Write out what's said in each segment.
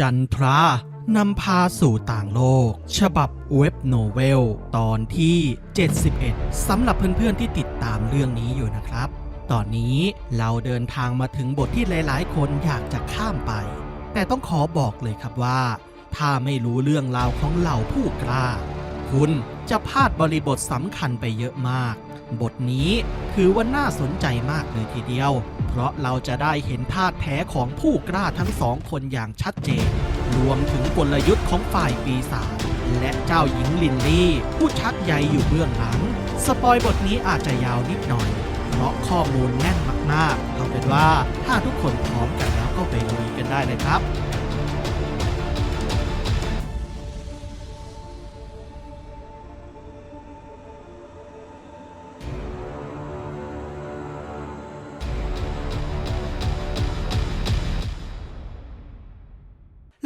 จันทรานำพาสู่ต่างโลก ฉบับเว็บโนเวล ตอนที่ 71 สำหรับเพื่อนๆที่ติดตามเรื่องนี้อยู่นะครับ ตอนนี้เราเดินทางมาถึงบทที่หลายๆ คนอยากจะข้ามไป แต่ต้องขอบอกเลยครับว่า ถ้าไม่รู้เรื่องราวของเหล่าผู้กล้า คุณจะพลาดบริบทสำคัญไปเยอะมาก บทนี้ถือว่าน่าสนใจมากเลยทีเดียว เพราะเราจะได้เห็นท่าแท้ของผู้กล้าทั้งสองคนอย่างชัดเจน รวมถึงกลยุทธ์ของฝ่ายปีศาจและเจ้าหญิงลินลี่ ผู้ชักใยอยู่เบื้องหลัง สปอยบทนี้อาจจะยาวนิดหน่อย เพราะข้อมูลแน่นมากๆเอาเป็นว่าถ้าทุกคนพร้อมกันแล้วก็ไปลุยกันได้เลยครับ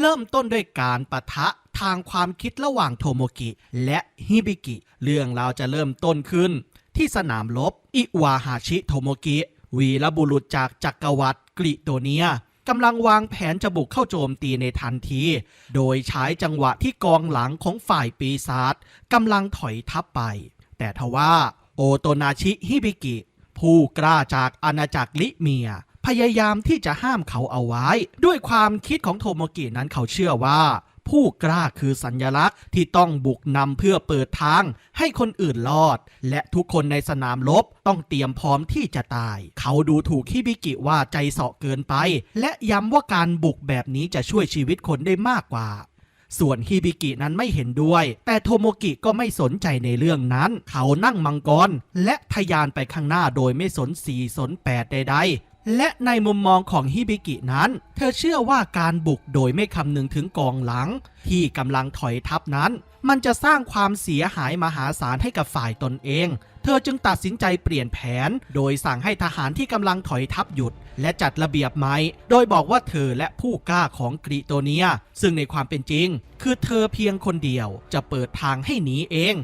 เริ่มต้นด้วยการปะทะทางความคิดระหว่างโทโมกิ และฮิบิกิ เรื่องราวจะเริ่มต้นขึ้น ที่สนามรบอิวาฮาชิโทโมกิ วีรบุรุษจากจักรวรรดิกริโตเนียกำลังวางแผนจะบุกเข้าโจมตีในทันที โดยใช้จังหวะที่กองหลังของฝ่ายปีศาจกำลังถอยทับไป แต่ทว่าโอโตนาชิฮิบิกิ ผู้กล้าจากอาณาจักรลิเมีย พยายามที่จะห้ามเขาเอาไว้ ด้วยความคิดของโทโมกินั้นเขาเชื่อว่า ผู้กล้าคือสัญลักษณ์ที่ต้องบุกนำเพื่อเปิดทาง ให้คนอื่นรอด และทุกคนในสนามรบต้องเตรียมพร้อมที่จะตาย เขาดูถูกฮิบิกิว่าใจเสาะเกินไป และย้ำว่าการบุกแบบนี้จะช่วยชีวิตคนได้มากกว่าส่วนฮิบิกินั้นไม่เห็นด้วย แต่โทโมกิก็ไม่สนใจในเรื่องนั้น เขานั่งมังกร และทะยานไปข้างหน้าโดยไม่สนสีสนแปดใด และในมุมมองของฮิบิกินั้น เธอเชื่อว่าการบุกโดยไม่คำนึงถึงกองหลัง ที่กำลังถอยทับนั้น มันจะสร้างความเสียหายมหาศาลให้กับฝ่ายตนเอง เธอจึงตัดสินใจเปลี่ยนแผน โดยสั่งให้ทหารที่กำลังถอยทัพหยุด และจัดระเบียบไม้โดยบอกว่าเธอและผู้กล้าของกริโตเนีย ซึ่งในความเป็นจริง คือเธอเพียงคนเดียวจะเปิดทางให้หนีเอง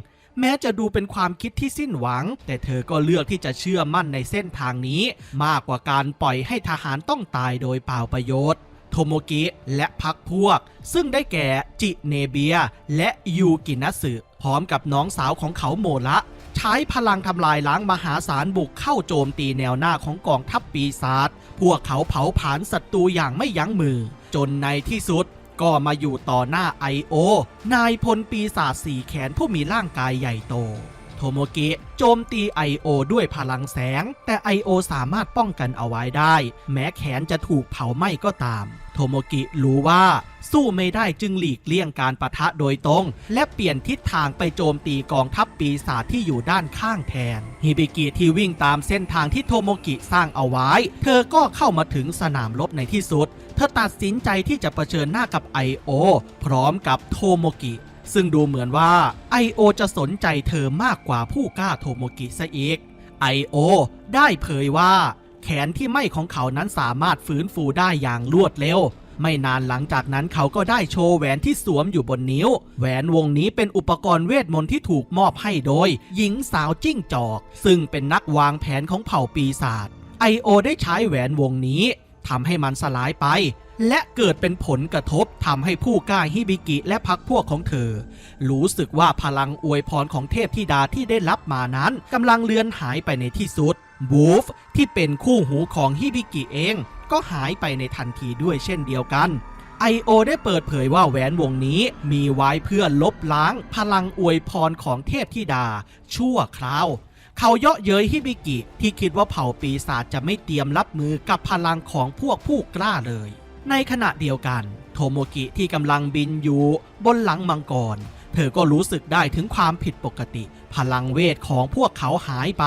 แม้จะดูเป็นความคิดที่สิ้นหวัง แต่เธอก็เลือกที่จะเชื่อมั่นในเส้นทางนี้ มากกว่าการปล่อยให้ทหารต้องตายโดยเปล่าประโยชน์โทโมกิและพักพวก ซึ่งได้แก่จิเนเบีย และยูกินัสึพร้อมกับน้องสาวของเขาโมระใช้พลังทำลายล้างมหาศาลบุกเข้าโจมตีแนวหน้าของกองทัพปีศาจพวกเขาเผาผลาญศัตรูอย่างไม่ยั้งมือ จนในที่สุด ก็มาอยู่ต่อหน้าไอโอนายพลปีศาจสี่แขนผู้มีร่างกายใหญ่โต โทโมกิโจมตี I.O. ด้วยพลังแสง แต่ I.O. สามารถป้องกันเอาไว้ได้ แม้แขนจะถูกเผาไหม้ก็ตามโทโมกิรู้ว่าสู้ไม่ได้จึงหลีกเลี่ยงการประทะโดยตรง และเปลี่ยนทิศทางไปโจมตีกองทัพปีศาจที่อยู่ด้านข้างแทน ฮิบิกิที่วิ่งตามเส้นทางที่โทโมกิสร้างเอาไว้ เธอก็เข้ามาถึงสนามรบในที่สุด เธอตัดสินใจที่จะเผชิญหน้ากับ I.O. พร้อมกับโทโมกิ ซึ่งดูเหมือนว่า I.O. จะสนใจเธอมากกว่าผู้กล้าโทโมกิซะอีก I.O. ได้เผยว่า แขนที่ไหม้ของเขานั้นสามารถฟื้นฟูได้อย่างรวดเร็ว ไม่นานหลังจากนั้นเขาก็ได้โชว์แหวนที่สวมอยู่บนนิ้ว แหวนวงนี้เป็นอุปกรณ์เวทมนต์ที่ถูกมอบให้โดย หญิงสาวจิ้งจอก ซึ่งเป็นนักวางแผนของเผ่าปีศาจ I.O. ได้ใช้แหวนวงนี้ทำให้มันสลายไป และเกิดเป็นผลกระทบทำให้ผู้กล้าฮิบิกิและพักพวกของเธอ รู้สึกว่าพลังอวยพรของเทพธิดาที่ได้รับมานั้นกำลังเลือนหายไปในที่สุดบูฟที่เป็นคู่หูของฮิบิกิเองก็หายไปในทันทีด้วยเช่นเดียวกัน I.O. ได้เปิดเผยว่าแหวนวงนี้มีไว้เพื่อลบล้าง พลังอวยพรของเทพธิดา ชั่วคราว เขาเยาะเย้ยฮิบิกิที่คิดว่าเผ่าปีศาจจะไม่เตรียมรับมือกับพลังของพวกผู้กล้าเลย ในขณะเดียวกัน โทโมกิที่กำลังบินอยู่บนหลังมังกร เธอก็รู้สึกได้ถึงความผิดปกติ พลังเวทของพวกเขาหายไป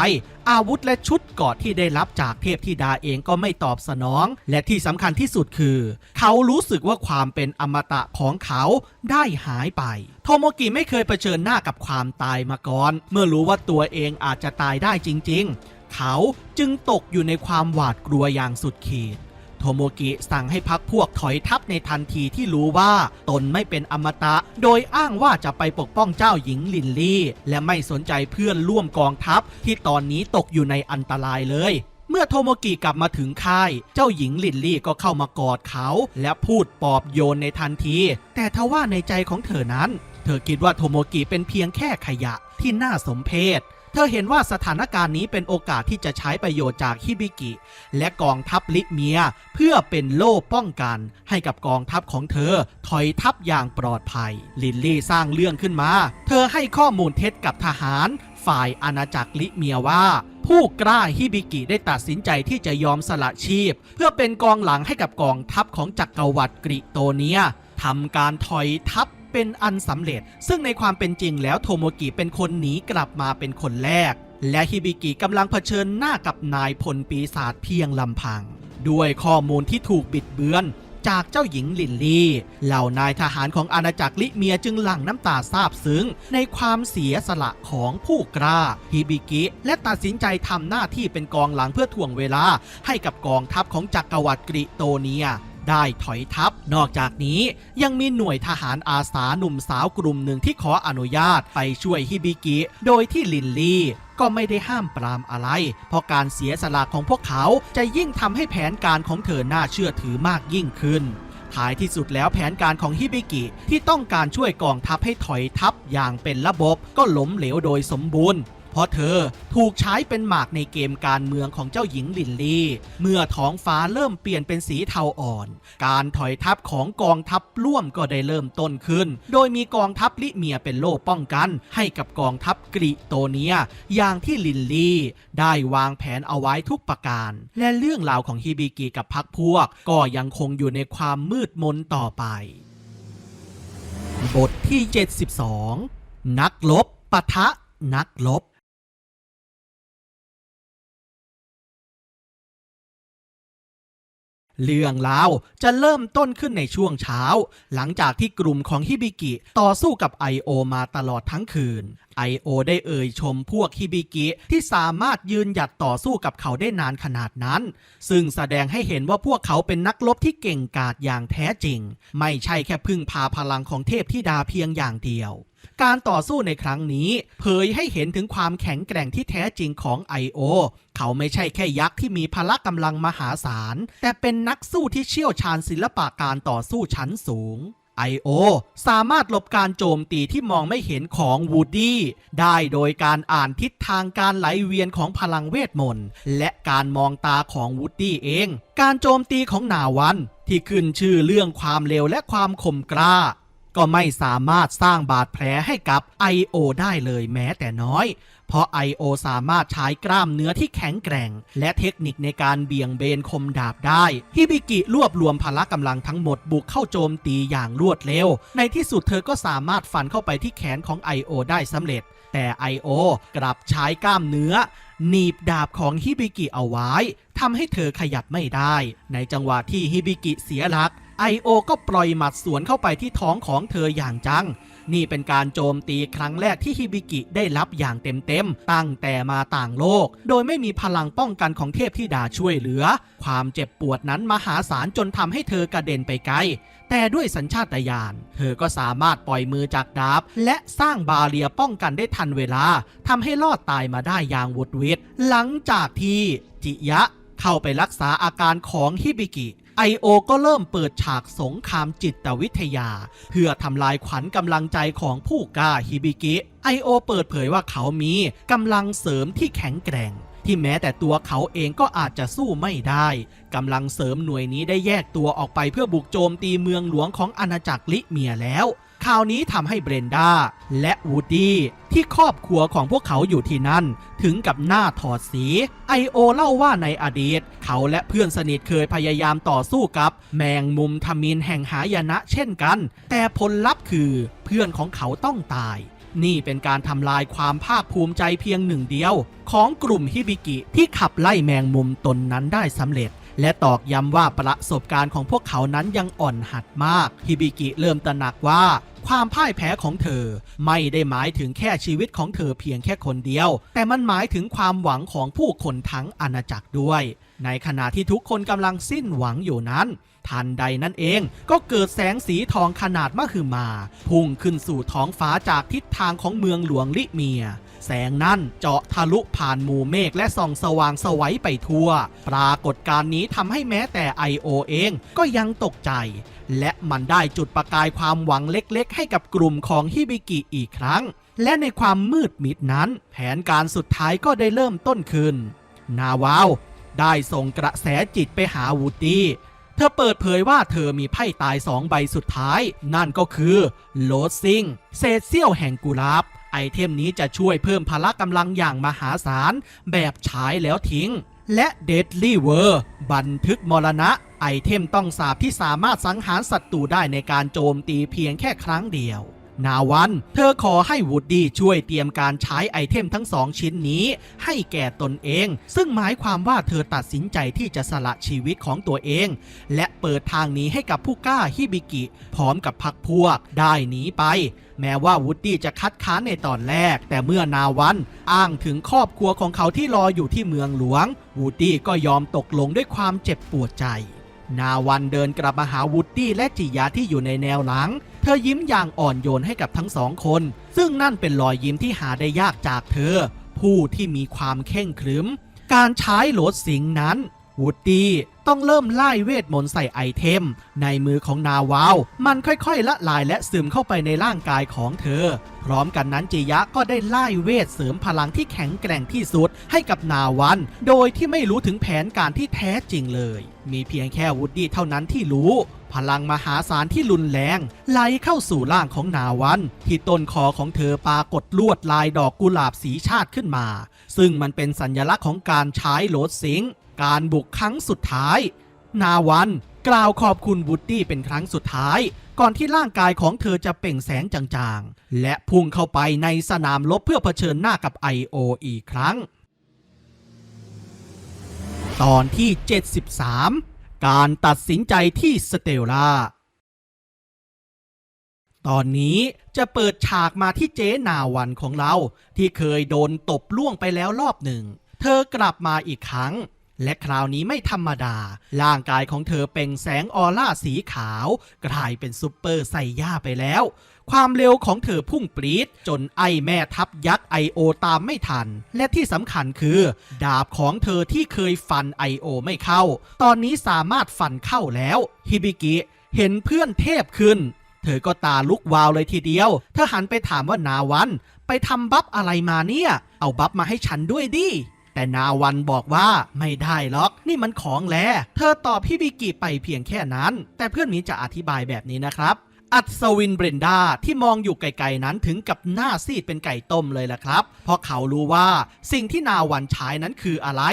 อาวุธและชุดกราะที่ได้รับจากเทพธิดาเองก็ไม่ตอบสนอง และที่สำคัญที่สุดคือ เขารู้สึกว่าความเป็นอมตะของเขาได้หายไป โทโมกิไม่เคยเผชิญหน้ากับความตายมาก่อน เมื่อรู้ว่าตัวเองอาจจะตายได้จริง ๆ เขาจึงตกอยู่ในความหวาดกลัวอย่างสุดขีด โทโมกิสั่งให้พักพวกถอยทัพในทันทีที่รู้ว่าตนไม่เป็นอมตะ โดยอ้างว่าจะไปปกป้องเจ้าหญิงลินลี่ และไม่สนใจเพื่อนร่วมกองทัพที่ตอนนี้ตกอยู่ในอันตรายเลยเมื่อโทโมกิกลับมาถึงค่าย เจ้าหญิงลินลี่ก็เข้ามากอดเขา และพูดปลอบโยนในทันที แต่ทว่าในใจของเธอนั้น เธอคิดว่าโทโมกิเป็นเพียงแค่ขยะที่น่าสมเพช เธอเห็นว่าสถานการณ์นี้เป็นโอกาสที่จะใช้ประโยชน์จากฮิบิกิ และกองทัพลิเมีย เพื่อเป็นโล่ป้องกัน ให้กับกองทัพของเธอถอยทัพอย่างปลอดภัย ลินลี่สร้างเรื่องขึ้นมา เธอให้ข้อมูลเท็จกับทหาร ฝ่ายอาณาจักรลิเมียว่าผู้กล้าฮิบิกิได้ตัดสินใจที่จะยอมสละชีพ เพื่อเป็นกองหลังให้กับกองทัพของจักรวรรดิกริโตเนียทำการถอยทัพ เป็นอันสำเร็จ ซึ่งในความเป็นจริงแล้วโทโมกิเป็นคนหนีกลับมาเป็นคนแรก และฮิบิกิกำลังเผชิญหน้ากับนายพลปีศาจเพียงลำพัง ด้วยข้อมูลที่ถูกบิดเบือนจากเจ้าหญิงลินลี่ เหล่านายทหารของอาณาจักรลิเมียจึงหลั่งน้ำตาซาบซึ้ง ในความเสียสละของผู้กล้าฮิบิกิ และตัดสินใจทำหน้าที่เป็นกองหลังเพื่อถ่วงเวลาให้กับกองทัพของจักรวรรดิกริโตเนีย ได้ถอยทัพ นอกจากนี้ยังมีหน่วยทหารอาสาหนุ่มสาวกลุ่มหนึ่งที่ขออนุญาตไปช่วยฮิบิกิ โดยที่ลินลี่ก็ไม่ได้ห้ามปรามอะไร เพราะการเสียสละของพวกเขาจะยิ่งทำให้แผนการของเธอน่าเชื่อถือมากยิ่งขึ้นท้ายที่สุดแล้วแผนการของฮิบิกิที่ต้องการช่วยกองทัพให้ถอยทัพอย่างเป็นระบบก็ล้มเหลวโดยสมบูรณ์ เพราะเธอถูกใช้เป็นหมากในเกมการเมืองของเจ้าหญิงลินลี่ เมื่อท้องฟ้าเริ่มเปลี่ยนเป็นสีเทาอ่อน การถอยทัพของกองทัพร่วมก็ได้เริ่มต้นขึ้น โดยมีกองทัพลิเมียเป็นโล่ป้องกัน ให้กับกองทัพกริโตเนีย อย่างที่ลินลี่ ได้วางแผนเอาไว้ทุกประการ และเรื่องราวของฮิบิกิกับพักพวก ก็ยังคงอยู่ในความมืดมนต่อไป บทที่ 72 นักลบปะทะนักลบ เรื่องราวจะเริ่มต้นขึ้นในช่วงเช้า หลังจากที่กลุ่มของฮิบิกิต่อสู้กับ I.O. มาตลอดทั้งคืน I.O. ได้เอ่ยชมพวกฮิบิกิที่สามารถยืนหยัดต่อสู้กับเขาได้นานขนาดนั้น ซึ่งแสดงให้เห็นว่าพวกเขาเป็นนักรบที่เก่งกาจอย่างแท้จริง ไม่ใช่แค่พึ่งพาพลังของเทพธิดาเพียงอย่างเดียว การต่อสู้ในครั้งนี้ เผยให้เห็นถึงความแข็งแกร่งที่แท้จริงของ I.O. เขาไม่ใช่แค่ยักษ์ที่มีพละกำลังมหาศาล แต่เป็นนักสู้ที่เชี่ยวชาญศิลปะการต่อสู้ชั้นสูง I.O. สามารถหลบการโจมตีที่มองไม่เห็นของวูดดี้ได้โดยการอ่านทิศทางการไหลเวียนของพลังเวทมนต์และการมองตาของวูดดี้เอง การโจมตีของนาวัน ที่ขึ้นชื่อเรื่องความเร็วและความคมกล้า ก็ไม่สามารถสร้างบาดแผลให้กับ I.O. ได้เลยแม้แต่น้อย เพราะ I.O. สามารถใช้กล้ามเนื้อที่แข็งแกร่ง และเทคนิคในการเบี่ยงเบนคมดาบได้ ฮิบิกิรวบรวมพละกำลังทั้งหมดบุกเข้าโจมตีอย่างรวดเร็ว ในที่สุดเธอก็สามารถฟันเข้าไปที่แขนของ I.O. ได้สำเร็จ แต่ I.O. กลับใช้กล้ามเนื้อหนีบดาบของฮิบิกิเอาไว้ทำให้เธอขยับไม่ได้ ในจังหวะที่ฮิบิกิเสียหลัก I.O. ก็ปล่อยหมัดสวนเข้าไปที่ท้องของเธออย่างจัง นี่เป็นการโจมตีครั้งแรกที่ฮิบิกิได้รับอย่างเต็มๆ ตั้งแต่มาต่างโลก โดยไม่มีพลังป้องกันของเทพธิดาช่วยเหลือ ความเจ็บปวดนั้นมหาศาลจนทำให้เธอกระเด็นไปไกล แต่ด้วยสัญชาตญาณ เธอก็สามารถปล่อยมือจากดาบ และสร้างบาเรียป้องกันได้ทันเวลาทำให้รอดตายมาได้อย่างวุดวิดหลังจากที่จิยะเข้าไปรักษาอาการของฮิบิกิ ไอโอก็เริ่มเปิดฉากสงครามจิตวิทยา เพื่อทำลายขวัญกำลังใจของผู้กล้าฮิบิกิไอโอเปิดเผยว่าเขามีกำลังเสริมที่แข็งแกร่ง ที่แม้แต่ตัวเขาเองก็อาจจะสู้ไม่ได้กำลังเสริมหน่วยนี้ได้แยกตัวออกไปเพื่อบุกโจมตีเมืองหลวงของอาณาจักรลิเมียแล้ว ข่าวนี้ทำให้เบรนดาและวูดดี้ที่ครอบครัวของพวกเขาอยู่ที่นั่น ถึงกับหน้าถอดสี ไอโอเล่าว่าในอดีต เขาและเพื่อนสนิทเคยพยายามต่อสู้กับ แมงมุมทมินแห่งหายนะเช่นกัน แต่ผลลัพธ์คือเพื่อนของเขาต้องตายนี่เป็นการทำลายความภาคภูมิใจเพียงหนึ่งเดียว ของกลุ่มฮิบิกิที่ขับไล่แมงมุมตนนั้นได้สำเร็จ และตอกย้ำว่าประสบการณ์ของพวกเขานั้นยังอ่อนหัดมาก ฮิบิกิเริ่มตระหนักว่าความพ่ายแพ้ของเธอ ไม่ได้หมายถึงแค่ชีวิตของเธอเพียงแค่คนเดียว แต่มันหมายถึงความหวังของผู้คนทั้งอาณาจักรด้วย ในขณะที่ทุกคนกำลังสิ้นหวังอยู่นั้น ทันใดนั่นเองก็เกิดแสงสีทองขนาดมหึมา พุ่งขึ้นสู่ท้องฟ้าจากทิศทางของเมืองหลวงลิเมีย แสงนั่นเจาะทะลุผ่านหมู่เมฆและส่องสว่างสวัยไปทั่ว ปรากฏการณ์นี้ทำให้แม้แต่ I.O. เองก็ยังตกใจ และมันได้จุดประกายความหวังเล็กๆ ให้กับกลุ่มของฮิบิกิอีกครั้ง และในความมืดมิดนั้น แผนการสุดท้ายก็ได้เริ่มต้นขึ้น นาวาวได้ส่งกระแสจิตไปหาวูดี้เธอเปิดเผยว่าเธอมีไพ่ตายสองใบสุดท้าย นั่นก็คือโลดซิงเศษเสี้ยวแห่งกุลาบ ไอเทมนี้จะช่วยเพิ่มพละกำลังอย่างมหาศาล แบบฉายแล้วทิ้ง และเดดลี่เวอร์บันทึกมรณะ ไอเทมต้องสาบที่สามารถสังหารศัตรูได้ในการโจมตีเพียงแค่ครั้งเดียว นาวัน เธอขอให้วูดดี้ช่วยเตรียมการใช้ไอเทมทั้งสองชิ้นนี้ให้แก่ตนเอง ซึ่งหมายความว่าเธอตัดสินใจที่จะสละชีวิตของตัวเอง และเปิดทางหนีให้กับผู้กล้าฮิบิกิ พร้อมกับพักพวกได้หนีไป แม้ว่าวูดดี้จะคัดค้านในตอนแรก แต่เมื่อนาวันอ้างถึงครอบครัวของเขาที่รออยู่ที่เมืองหลวงวูดดี้ก็ยอมตกลงด้วยความเจ็บปวดใจ นาวันเดินกลับมาหาวูดดี้และจิยาที่อยู่ในแนวหลัง เธอยิ้มอย่างอ่อนโยนให้กับทั้งสองคน ซึ่งนั่นเป็นรอยยิ้มที่หาได้ยากจากเธอ ผู้ที่มีความเข่งขรึม การใช้โหลดสิงนั้นวูดดี้ต้องเริ่มไล่เวทมนต์ใส่ไอเทม ในมือของนาวาว มันค่อยๆ ละลายและซึมเข้าไปในร่างกายของเธอ พร้อมกันนั้นจิยะก็ได้ไล่เวทเสริมพลังที่แข็งแกร่งที่สุดให้กับนาวัน โดยที่ไม่รู้ถึงแผนการที่แท้จริงเลย มีเพียงแค่วูดดี้เท่านั้นที่รู้ พลังมหาศาลที่รุนแรงไหลเข้าสู่ร่างของนาวัน ที่ต้นคอของเธอปรากฏลวดลายดอกกุหลาบสีชาติขึ้นมา ซึ่งมันเป็นสัญลักษณ์ของการใช้โหลดสิงการบุกครั้งสุดท้าย นาวันกล่าวขอบคุณวูดดี้เป็นครั้งสุดท้าย ก่อนที่ร่างกายของเธอจะเปล่งแสงจางๆ และพุ่งเข้าไปในสนามรบเพื่อเผชิญหน้ากับ I.O. อีกครั้ง ตอนที่ 73 การตัดสินใจที่สเตลล่า ตอนนี้จะเปิดฉากมาที่เจ๊นาวันของเรา ที่เคยโดนตบล่วงไปแล้วรอบหนึ่ง เธอกลับมาอีกครั้ง และคราวนี้ไม่ธรรมดา ร่างกายของเธอเป็นแสงออร่าสีขาว กลายเป็นซูเปอร์ไซย่าไปแล้ว ความเร็วของเธอพุ่งปรีดจนไอแม่ทัพยักษ์ไอโอตามไม่ทัน และที่สำคัญคือ ดาบของเธอที่เคยฟันไอโอไม่เข้า ตอนนี้สามารถฟันเข้าแล้วฮิบิกิเห็นเพื่อนเทพขึ้น เธอก็ตาลุกวาวเลยทีเดียว เธอหันไปถามว่านาวัน ไปทำบัฟอะไรมาเนี่ย เอาบัฟมาให้ฉันด้วยดิแต่นาวันบอกว่าไม่ได้หรอก นี่มันของแล เธอตอบพี่บิกิไปเพียงแค่นั้น แต่เพื่อนนี้จะอธิบายแบบนี้นะครับ อัศวินเบรนดาที่มองอยู่ไกลๆนั้นถึงกับหน้าซีดเป็นไก่ต้มเลยล่ะครับ เพราะเขารู้ว่าสิ่งที่นาวันใช้นั้นคืออะไร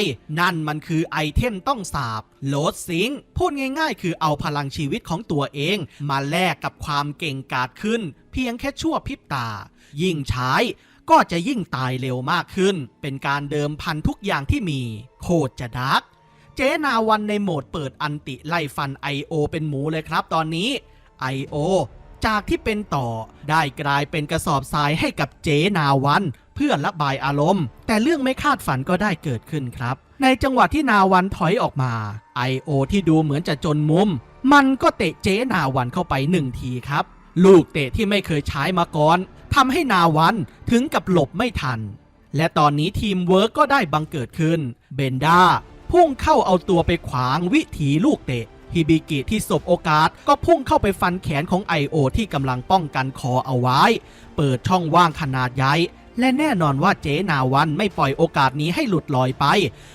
นั่นมันคือไอเทมต้องสาบโลดซิงค์พูดง่ายๆ คือเอาพลังชีวิตของตัวเอง มาแลกกับความเก่งกาจขึ้น เพียงแค่ชั่วพริบตา ยิ่งใช้ก็จะยิ่งตายเร็วมากขึ้น เป็นการเดิมพันทุกอย่างที่มี โคตรจะดักเจนาวันในโหมดเปิดอันติไล่ฟัน I.O. เป็นหมูเลยครับตอนนี้ I.O. จากที่เป็นต่อได้กลายเป็นกระสอบทรายให้กับเจนาวัน เพื่อระบายอารมณ์ แต่เรื่องไม่คาดฝันก็ได้เกิดขึ้นครับ ในจังหวะที่นาวันถอยออกมา I.O. ที่ดูเหมือนจะจนมุม มันก็เตะเจนาวันเข้าไปหนึ่งทีครับ ลูกเตะที่ไม่เคยใช้มาก่อนทำให้นาวันถึงกับหลบไม่ทัน และตอนนี้ทีมเวิร์กก็ได้บังเกิดขึ้น เบนด้าพุ่งเข้าเอาตัวไปขวางวิถีลูกเตะ ฮิบิกิที่สบโอกาสก็พุ่งเข้าไปฟันแขนของไอโอที่กำลังป้องกันคอเอาไว้ เปิดช่องว่างขนาดใหญ่และแน่นอนว่าเจนาวันไม่ปล่อยโอกาสนี้ให้หลุดลอยไป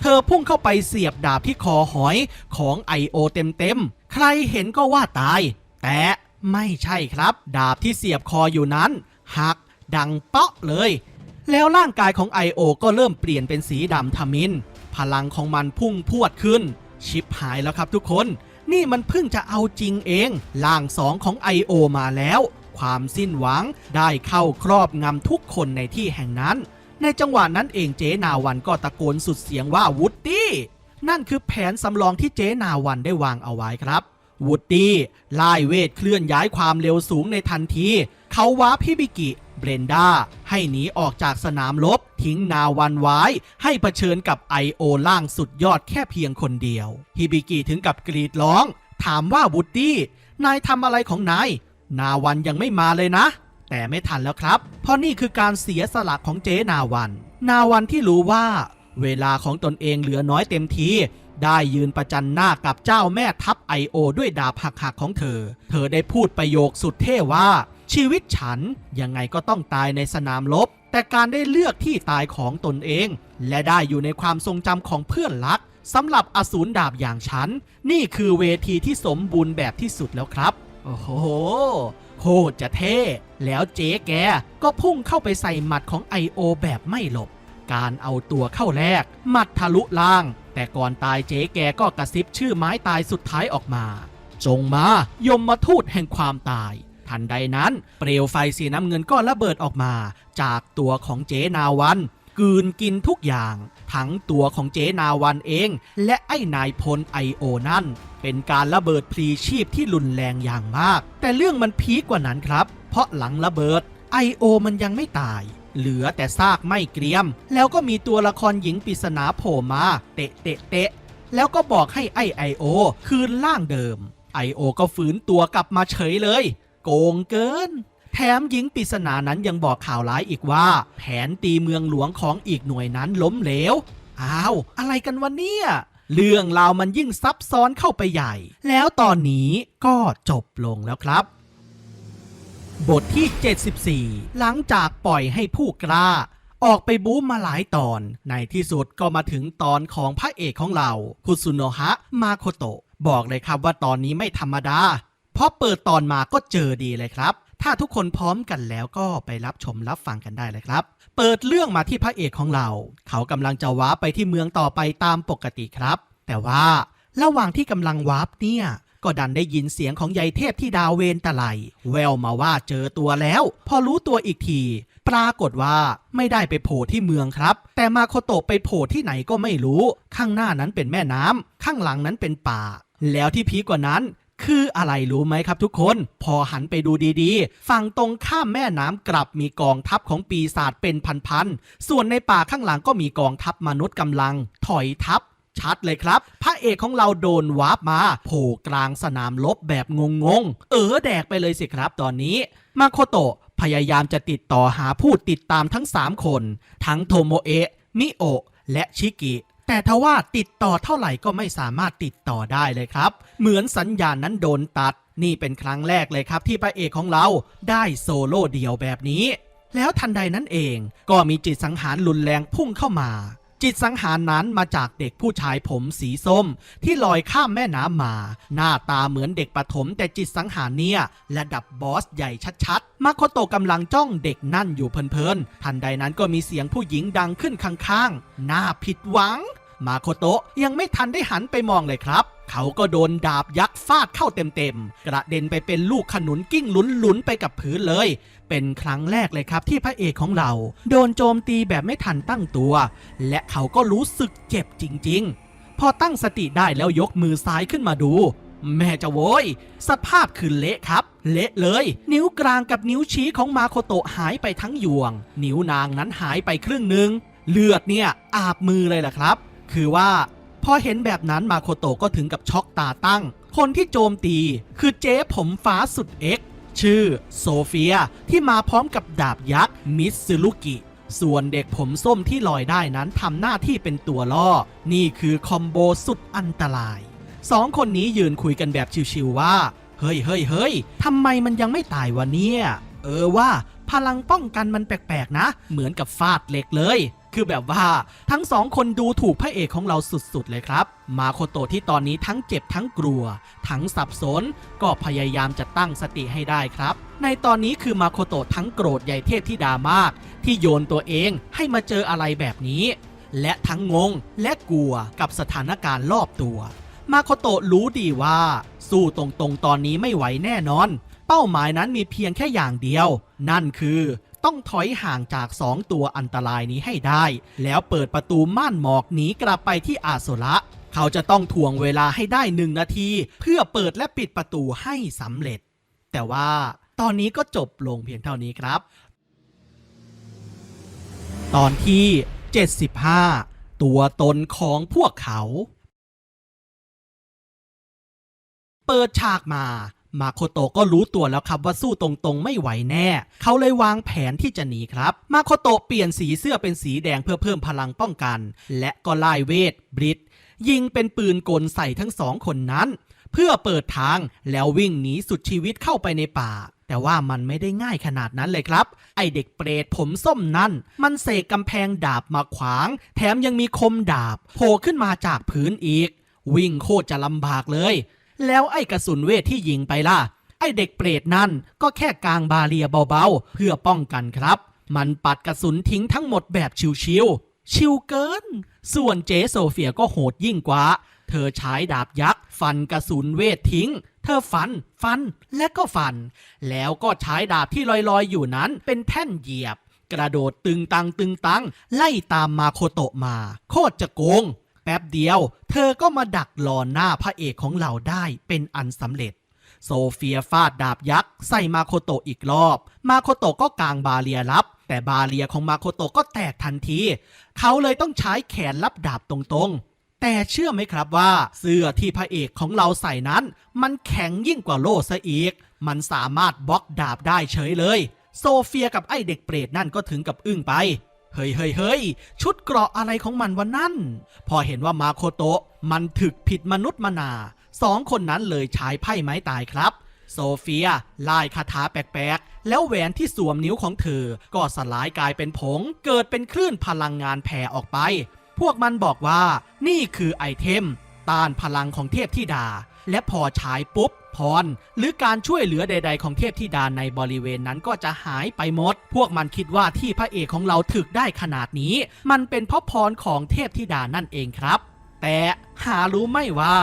เธอพุ่งเข้าไปเสียบดาบที่คอหอยของไอโอเต็มๆ ใครเห็นก็ว่าตาย แต่ไม่ใช่ครับ ดาบที่เสียบคออยู่นั้น หักดังเปาะเลย แล้วร่างกายของ I.O. ก็เริ่มเปลี่ยนเป็นสีดำทมิน พลังของมันพุ่งพวดขึ้น ชิปหายแล้วครับทุกคน นี่มันเพิ่งจะเอาจริงเองร่างสองของ I.O. มาแล้ว ความสิ้นหวังได้เข้าครอบงำทุกคนในที่แห่งนั้น ในจังหวะนั้นเองเจนาวันก็ตะโกนสุดเสียงว่าวุดดี้นั่นคือแผนสำรองที่เจนาวันได้วางเอาไว้ครับวูดดี้ไล่เวทเคลื่อนย้ายความเร็วสูงในทันที เขาว้าพี่บิกิ เบรนด้าให้หนีออกจากสนามรบทิ้งนาวันไว้ ให้เผชิญกับไอโอล่างสุดยอดแค่เพียงคนเดียวฮิบิกิถึงกับกรีดร้อง ถามว่าวูดดี้นายทำอะไรของนายนาวันยังไม่มาเลยนะ แต่ไม่ทันแล้วครับ เพราะนี่คือการเสียสละของเจนาวัน นาวันที่รู้ว่า เวลาของตนเองเหลือน้อยเต็มทีได้ยืนประจันหน้ากับเจ้าแม่ทัพไอโอด้วยดาบหักๆของเธอ เธอได้พูดประโยคสุดเท่ว่า ชีวิตฉันยังไงก็ต้องตายในสนามรบแต่การได้เลือกที่ตายของตนเอง และได้อยู่ในความทรงจำของเพื่อนรักสำหรับอสูรดาบอย่างฉัน นี่คือเวทีที่สมบูรณ์แบบที่สุดแล้วครับ โอ้โหโคตรจะเท่ แล้วเจ๊แกก็พุ่งเข้าไปใส่หมัดของไอโอแบบไม่หลบ การเอาตัวเข้าแรก หมัดทะลุล่าง แต่ก่อนตายเจ๊แกก็กระซิบชื่อไม้ตายสุดท้ายออกมา จงมายมมาทูตแห่งความตาย ทันใดนั้น เปลวไฟสีน้ำเงินก็ระเบิดออกมา จากตัวของเจนาวันกืนกินทุกอย่าง ทั้งตัวของเจนาวันเอง และไอ้นายพลไอโอนั่น เป็นการระเบิดพลีชีพที่รุนแรงอย่างมาก แต่เรื่องมันพีคกว่านั้นครับ เพราะหลังระเบิดไอโอมันยังไม่ตาย เหลือแต่ซากไม่เกรียม แล้วก็มีตัวละครหญิงปริศนาโผล่มา เตะเตะเตะแล้วก็บอกให้ไอไอโอคืนร่างเดิมไอโอก็ฝืนตัวกลับมาเฉยเลย โกงเกิน แถมหญิงปริศนานั้นยังบอกข่าวร้ายอีกว่า แผนตีเมืองหลวงของอีกหน่วยนั้นล้มเหลว อ้าว อะไรกันวะเนี่ย เรื่องราวมันยิ่งซับซ้อนเข้าไปใหญ่ แล้วตอนนี้ก็จบลงแล้วครับบทที่ 74 หลังจากปล่อยให้ผู้กล้า ออกไปบู๊มาหลายตอน ในที่สุดก็มาถึงตอนของพระเอกของเรา คุซุโนะฮะ มาโคโตะ บอกเลยครับว่าตอนนี้ไม่ธรรมดา พราะเปิดตอนมาก็เจอดีเลยครับ ถ้าทุกคนพร้อมกันแล้วก็ไปรับชมรับฟังกันได้เลยครับ เปิดเรื่องมาที่พระเอกของเรา เขากำลังจะวาร์ปไปที่เมืองต่อไปตามปกติครับ แต่ว่าระหว่างที่กำลังวาร์ปเนี่ย ก็ดันได้ยินเสียงของยายเทพที่ดาวเวนตะไลแววมาว่าเจอตัวแล้ว พอรู้ตัวอีกที ปรากฏว่าไม่ได้ไปโผล่ที่เมืองครับ แต่มาโคโตะไปโผล่ที่ไหนก็ไม่รู้ ข้างหน้านั้นเป็นแม่น้ำข้างหลังนั้นเป็นป่า แล้วที่พีกว่านั้น คืออะไรรู้ไหมครับทุกคน พอหันไปดูดีๆ ฝั่งตรงข้ามแม่น้ำกลับมีกองทัพของปีศาจเป็นพันๆ ส่วนในป่าข้างหลังก็มีกองทัพมนุษย์กำลัง ถอยทัพชัดเลยครับ พระเอกของเราโดนวาร์ปมาโผล่กลางสนามรบแบบงงๆ เออแดกไปเลยสิครับตอนนี้มาโคโตะพยายามจะติดต่อหาผู้ติดตามทั้ง 3 คน ทั้งโทโมเอะมิโอะและชิกิ แต่ทว่าติดต่อเท่าไหร่ก็ไม่สามารถติดต่อได้เลยครับ เหมือนสัญญาณนั้นโดนตัด นี่เป็นครั้งแรกเลยครับที่พระเอกของเราได้โซโล่เดียวแบบนี้ แล้วทันใดนั้นเองก็มีจิตสังหารรุนแรงพุ่งเข้ามา จิตสังหารนั้นมาจากเด็กผู้ชายผมสีส้ม ที่ลอยข้ามแม่น้ำมา หน้าตาเหมือนเด็กปฐมแต่จิตสังหารเนี่ยระดับบอสใหญ่ชัดๆ มาโคโตะกำลังจ้องเด็กนั่นอยู่เพลินๆ ทันใดนั้นก็มีเสียงผู้หญิงดังขึ้นข้างๆ น่าผิดหวัง มาโคโตะยังไม่ทันได้หันไปมองเลยครับ เขาก็โดนดาบยักษ์ฟาดเข้าเต็มๆ กระเด็นไปเป็นลูกขนุนกิ้งหลุนๆ ไปกับพื้นเลย เป็นครั้งแรกเลยครับที่พระเอกของเรา โดนโจมตีแบบไม่ทันตั้งตัว และเขาก็รู้สึกเจ็บจริงๆ พอตั้งสติได้แล้วยกมือซ้ายขึ้นมาดู แม่จะโวยสภาพคือเละครับ เละเลย นิ้วกลางกับนิ้วชี้ของมาโคโตะหายไปทั้งยวง นิ้วนางนั้นหายไปครึ่งหนึ่งเลือดเนี่ยอาบมือเลยล่ะครับ คือว่าพอเห็นแบบนั้นมาโคโตก็ถึงกับช็อกตาตั้ง คนที่โจมตีคือเจ๊ผมฟ้าสุดเอ็กชื่อโซเฟียที่มาพร้อมกับดาบยักษ์มิสซูรุกิส่วนเด็กผมส้มที่ลอยได้นั้นทำหน้าที่เป็นตัวล่อ นี่คือคอมโบสุดอันตรายสองคนนี้ยืนคุยกันแบบชิวๆว่า เฮ้ยเฮ้ยเฮ้ยทำไมมันยังไม่ตายวะเนี่ย เออว่า พลังป้องกันมันแปลกๆนะ เหมือนกับฟาดเหล็กเลย คือแบบว่าทั้งสองคนดูถูกพระเอกของเราสุดๆเลยครับ มาโคโตะที่ตอนนี้ทั้งเจ็บทั้งกลัว ทั้งสับสน ก็พยายามจะตั้งสติให้ได้ครับ ในตอนนี้คือมาโคโตะทั้งโกรธใหญ่เทพที่ดามาก ที่โยนตัวเองให้มาเจออะไรแบบนี้ และทั้งงงและกลัวกับสถานการณ์รอบตัว มาโคโตะรู้ดีว่า สู้ตรงๆตอนนี้ไม่ไหวแน่นอน เป้าหมายนั้นมีเพียงแค่อย่างเดียว นั่นคือ ต้องถอยห่างจากสองตัวอันตรายนี้ให้ได้ แล้วเปิดประตูม่านหมอกหนีกลับไปที่อาโซระเขาจะต้องทวงเวลาให้ได้หนึ่งนาที เพื่อเปิดและปิดประตูให้สำเร็จ แต่ว่าตอนนี้ก็จบลงเพียงเท่านี้ครับ ตอนที่ 75 ตัวตนของพวกเขา เปิดฉากมา มาโคโตะก็รู้ตัวแล้วครับว่าสู้ตรงๆ ไม่ไหวแน่ เขาเลยวางแผนที่จะหนีครับ มาโคโตะเปลี่ยนสีเสื้อเป็นสีแดงเพื่อเพิ่มพลังป้องกัน และก็ไล่เวทบริดยิงเป็นปืนกลใส่ทั้งสองคนนั้น เพื่อเปิดทางแล้ววิ่งหนีสุดชีวิตเข้าไปในป่าแต่ว่ามันไม่ได้ง่ายขนาดนั้นเลยครับ ไอเด็กเปรตผมส้มนั่น มันเสกกำแพงดาบมาขวาง แถมยังมีคมดาบโผล่ขึ้นมาจากพื้นอีก วิ่งโคตรจะลำบากเลย แล้วไอ้กระสุนเวทที่ยิงไปล่ะ ไอ้เด็กเปรตนั่นก็แค่กลางบาเรียเบาๆ เพื่อป้องกันครับ มันปัดกระสุนทิ้งทั้งหมดแบบชิวๆ ชิวเกิน ส่วนเจโซเฟียก็โหดยิ่งกว่า เธอใช้ดาบยักษ์ ฟันกระสุนเวททิ้ง เธอฟัน ฟัน และก็ฟัน แล้วก็ใช้ดาบที่ลอยๆ อยู่นั้นเป็นแท่นเหยียบ กระโดดตึงตังตึงตังไล่ตามมาโคโตะมา โคตรจะโกง แป๊บเดียว เธอก็มาดักรอหน้าพระเอกของเราได้เป็นอันสำเร็จ โซเฟียฟาดดาบยักษ์ใส่มาโคโตอีกรอบ มาโคโตก็กางบาเรียรับ แต่บาเรียของมาโคโตก็แตกทันที เขาเลยต้องใช้แขนรับดาบตรงๆ แต่เชื่อไหมครับว่า เสื้อที่พระเอกของเราใส่นั้น มันแข็งยิ่งกว่าโล่ซะอีก มันสามารถบล็อกดาบได้เฉยเลย โซเฟียกับไอเด็กเปรตนั่นก็ถึงกับอึ้งไป เฮ้ยเฮ้ยเฮ้ยชุดเกราะอะไรของมันวะนั่น พอเห็นว่ามาโคโตะมันถึกผิดมนุษย์มนาสองคนนั้นเลยใช้ไพ่ไม้ตายครับ โซเฟียไล่คาถาแปลกๆ แล้วแหวนที่สวมนิ้วของเธอ ก็สลายกลายเป็นผง เกิดเป็นคลื่นพลังงานแผ่ออกไป พวกมันบอกว่า นี่คือไอเทม ต้านพลังของเทพธิดา และพอใช้ปุ๊บพร หรือการช่วยเหลือใด ๆ ของเทพธิดาในบริเวณนั้นก็จะหายไปหมด พวกมันคิดว่าที่พระเอกของเราถึกได้ขนาดนี้ มันเป็นเพราะพรของเทพธิดานั่นเองครับ แต่หารู้ไม่ว่า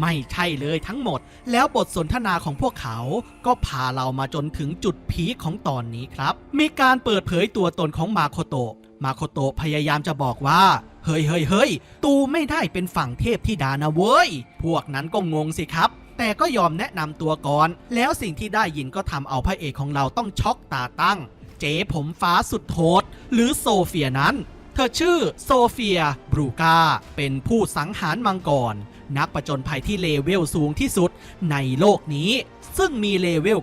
ไม่ใช่เลยทั้งหมด แล้วบทสนทนาของพวกเขาก็พาเรามาจนถึงจุดพีคของตอนนี้ครับ มีการเปิดเผยตัวตนของมาโคโตะ มาโคโตะพยายามจะบอกว่า เฮ้ยเฮ้ยเฮ้ยตูไม่ได้เป็นฝั่งเทพธิดานะเว้ย พวกนั้นก็งงสิครับ แต่ก็ยอมแนะนำตัวก่อน แล้วสิ่งที่ได้ยินก็ทำเอาพระเอกของเราต้องช็อกตาตั้ง เจ๊ผมฟ้าสุดโหดหรือโซเฟียนั้น เธอชื่อโซเฟียบรูกาเป็นผู้สังหารมังกร นักประจนภัยที่เลเวลสูงที่สุดในโลกนี้ ซึ่งมีเลเวล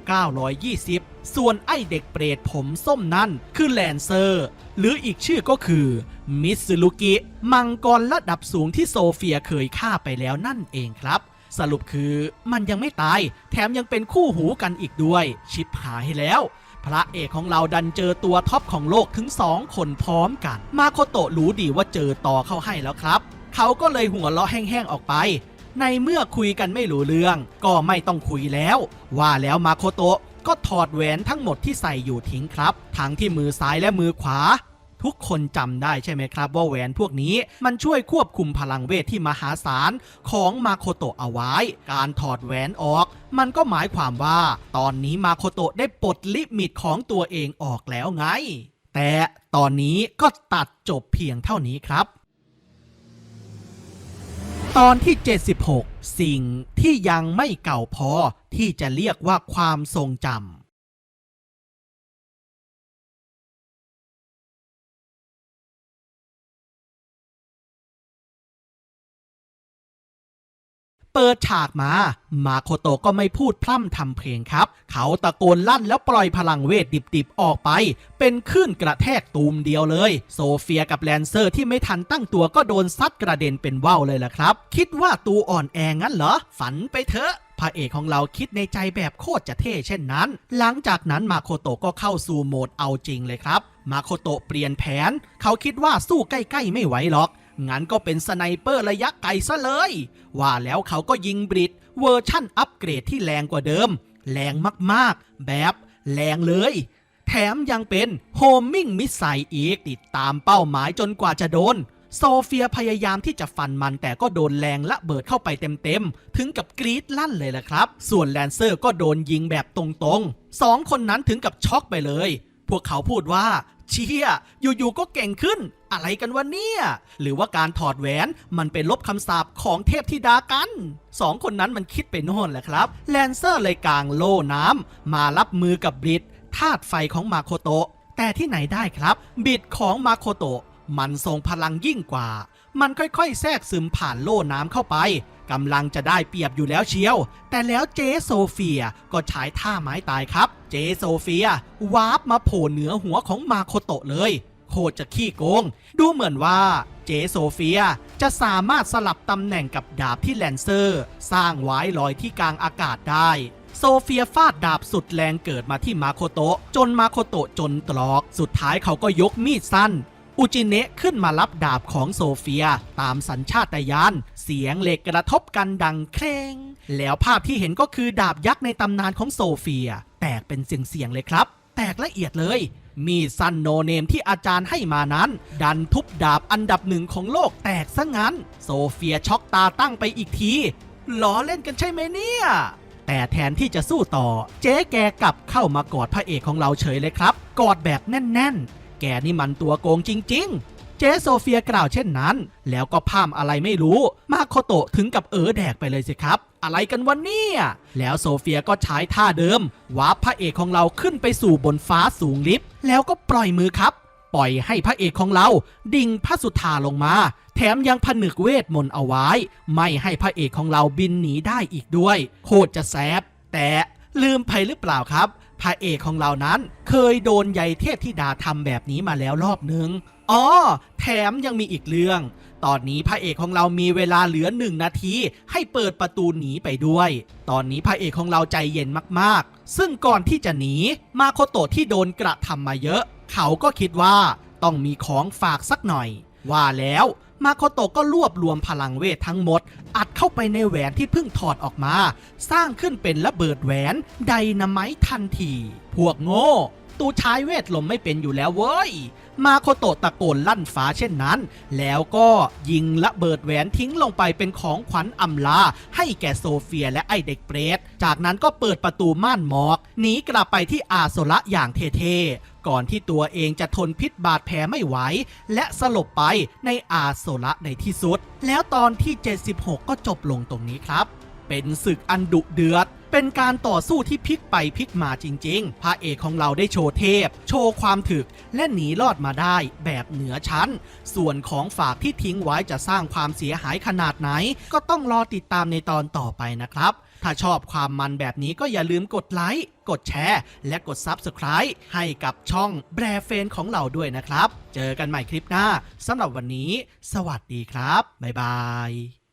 920 ส่วนไอเด็กเปรตผมส้มนั่นคือแลนเซอร์ หรืออีกชื่อก็คือมิสลุกิ มังกรระดับสูงที่โซเฟียเคยฆ่าไปแล้วนั่นเองครับสรุปคือมันยังไม่ตาย แถมยังเป็นคู่หูกันอีกด้วย ชิปหายแล้ว พระเอกของเราดันเจอตัวท็อปของโลกถึงสองคนพร้อมกัน มาโคโตะรู้ดีว่าเจอต่อเข้าให้แล้วครับ เขาก็เลยหัวเราะแห้งๆออกไป ในเมื่อคุยกันไม่รู้เรื่อง ก็ไม่ต้องคุยแล้ว ว่าแล้วมาโคโตะก็ถอดแหวนทั้งหมดที่ใส่อยู่ทิ้งครับ ทั้งที่มือซ้ายและมือขวา ทุกคนจำได้ใช่ไหมครับ ว่าแหวนพวกนี้มันช่วยควบคุมพลังเวทที่มหาศาลของมาโคโตะเอาไว้ การถอดแหวนออก มันก็หมายความว่า ตอนนี้มาโคโตะได้ปลดลิมิตของตัวเองออกแล้วไง แต่ตอนนี้ก็ตัดจบเพียงเท่านี้ครับ ตอนที่ 76 สิ่งที่ยังไม่เก่าพอที่จะเรียกว่าความทรงจำ เปิดฉากมา มาโคโตก็ไม่พูดพร่ำทำเพลงครับ เขาตะโกนลั่นแล้วปล่อยพลังเวทดิบๆออกไป เป็นคลื่นกระแทกตูมเดียวเลย โซเฟียกับแลนเซอร์ที่ไม่ทันตั้งตัวก็โดนซัดกระเด็นเป็นว่าวเลยล่ะครับ คิดว่าตูอ่อนแองั้นเหรอ ฝันไปเถอะพระเอกของเราคิดในใจแบบโคตรจะเท่เช่นนั้น หลังจากนั้นมาโคโตก็เข้าสู่โหมดเอาจริงเลยครับ มาโคโตเปลี่ยนแผน เขาคิดว่าสู้ใกล้ ๆ ไม่ไหวหรอก งั้นก็เป็นสไนเปอร์ระยะไกลซะเลย ว่าแล้วเขาก็ยิงบริดเวอร์ชั่นอัปเกรดที่แรงกว่าเดิม แรงมากๆ แบบแรงเลย แถมยังเป็นโฮมมิ่งมิสไซอีกติดตามเป้าหมายจนกว่าจะโดน โซเฟียพยายามที่จะฟันมันแต่ก็โดนแรงละเบิดเข้าไปเต็มๆ ถึงกับกรีดลั่นเลยล่ะครับ ส่วนแลนเซอร์ก็โดนยิงแบบตรงๆสองคนนั้นถึงกับช็อกไปเลย พวกเขาพูดว่าเชี่ยอยู่ๆก็เก่งขึ้น อะไรกันวะเนี่ย หรือว่าการถอดแหวนมันเป็นลบคำสาปของเทพธิดากันสองคนนั้นมันคิดไปโน่นแหละครับ แลนเซอร์เลยกางโล่น้ำมารับมือกับบริดธาตุไฟของมาโคโตะแต่ที่ไหนได้ครับ บิดของมาโคโตะมันทรงพลังยิ่งกว่า มันค่อยๆ แทรกซึมผ่านโล่น้ำเข้าไปกำลังจะได้เปรียบอยู่แล้วเชียว แต่แล้วเจโซเฟียก็ใช้ท่าไม้ตายครับ เจโซเฟียวาร์ปมาโผล่เหนือหัวของมาโคโตะเลย โคตรจะขี้โกง ดูเหมือนว่าเจโซเฟียจะสามารถสลับตำแหน่งกับดาบที่แลนเซอร์ สร้างไว้ลอยที่กลางอากาศได้โซเฟียฟาดดาบสุดแรงเกิดมาที่มาโคโตะจนมาโคโตะจนตรอก สุดท้ายเขาก็ยกมีดสั้น อุจิเนะขึ้นมารับดาบของโซเฟีย ตามสัญชาตญาณเสียงเหล็กกระทบกันดังเคร่งแล้วภาพที่เห็นก็คือดาบยักษ์ในตำนานของโซเฟีย แตกเป็นเสียงๆเลยครับ แตกละเอียดเลย มีดสั้นโนเนมที่อาจารย์ให้มานั้น ดันทุบดาบอันดับหนึ่งของโลกแตกซะงั้น โซเฟียช็อกตาตั้งไปอีกทีล้อเล่นกันใช่ไหมเนี่ย แต่แทนที่จะสู้ต่อ เจ๊แกกลับเข้ามากอดพระเอกของเราเฉยเลยครับ กอดแบบแน่นๆ แกนี่มันตัวโกงจริง ๆเจ๊โซเฟียกล่าวเช่นนั้น แล้วก็พามอะไรไม่รู้ มาโคโตะถึงกับเออแดกไปเลยสิครับ อะไรกันวะเนี่ย แล้วโซเฟียก็ใช้ท่าเดิมวาร์ปพระเอกของเราขึ้นไปสู่บนฟ้าสูงลิฟต์ แล้วก็ปล่อยมือครับ ปล่อยให้พระเอกของเราดิ่งพระสุธาลงมา แถมยังผนึกเวทมนต์เอาไว้ ไม่ให้พระเอกของเราบินหนีได้อีกด้วย โคตรจะแซบแต่ลืมไปหรือเปล่าครับ พระเอกของเรานั้นเคยโดนใยเทพธิดาทำแบบนี้มาแล้วรอบนึงอ๋อแถมยังมีอีกเรื่อง ตอนนี้พระเอกของเรามีเวลาเหลือหนึ่งนาที ให้เปิดประตูหนีไปด้วย ตอนนี้พระเอกของเราใจเย็นมากๆ ซึ่งก่อนที่จะหนีมาโคโตะที่โดนกระทำมาเยอะ เขาก็คิดว่าต้องมีของฝากสักหน่อย ว่าแล้วมาโคโตะก็รวบรวมพลังเวททั้งหมด อัดเข้าไปในแหวนที่เพิ่งถอดออกมา สร้างขึ้นเป็นระเบิดแหวนไดนาไมต์ทันที พวกโง่ ตูใช้เวทลมไม่เป็นอยู่แล้วเว้ย มาโคโตะตะโกนลั่นฟ้าเช่นนั้น แล้วก็ยิงระเบิดแหวนทิ้งลงไปเป็นของขวัญอำลา ให้แก่โซเฟียและไอเด็กเปรต จากนั้นก็เปิดประตูม่านหมอกหนีกลับไปที่อาโซระอย่างเท่ๆ ก่อนที่ตัวเองจะทนพิษบาดแผลไม่ไหว และสลบไปในอาโซระในที่สุด แล้วตอนที่ 76 ก็จบลงตรงนี้ครับ เป็นศึกอันดุเดือด เป็นการต่อสู้ที่พลิกไปพลิกมาจริง ๆ พระเอกของเราได้โชว์เทพ โชว์ความถึก และหนีรอดมาได้แบบเหนือชั้น ส่วนของฝากที่ทิ้งไว้จะสร้างความเสียหายขนาดไหน ก็ต้องรอติดตามในตอนต่อไปนะครับ ถ้าชอบความมันแบบนี้ก็อย่าลืมกดไลค์ กดแชร์ และกด Subscribe ให้กับช่องแบรเฟนของเราด้วยนะครับ เจอกันใหม่คลิปหน้าสำหรับวันนี้ สวัสดีครับบ๊ายบาย